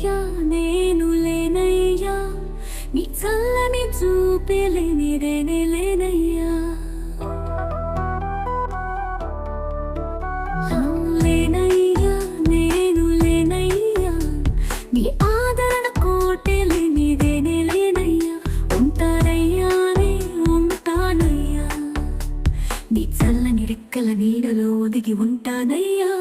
లేనయ్యా నేను లేనయ్యా. నీ చల్లని చూపి లేనిదేనే లేనయ్యా. లేనయ్యా నేను చల్లని రెక్కల నీడలో ఒదిగి ఉంటానయ్యా.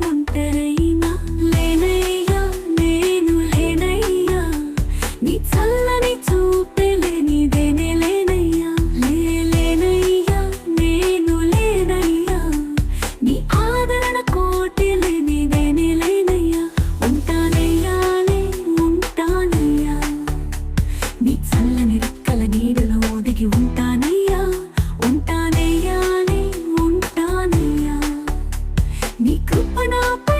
முட்டரை kenapa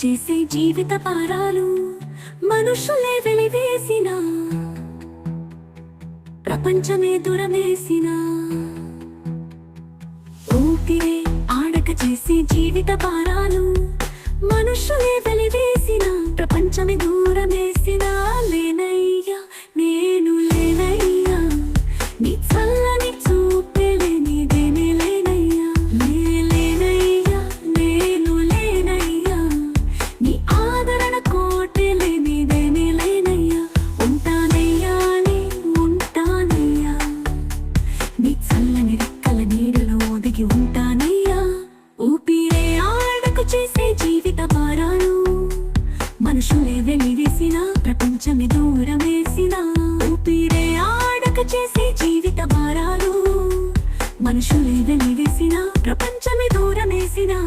చేసే జీవిత పారాలు మనుషులే వెలివేసిన ప్రపంచమే దురవేసిన. ఊపిరే ఆడక చేసే జీవిత పారాలు చల్లని రెక్కల నీడలో ఒదిగి ఉంటానయ్యా. ఊపిరే ఆడకు చేసే జీవిత భారాలు మనుషులే వెలివేసిన ప్రపంచమే దూరం వేసిన ఊపిరే ఆడక చేసే జీవిత భారాలు మనుషులే వెలివేసిన ప్రపంచమే దూరం వేసినా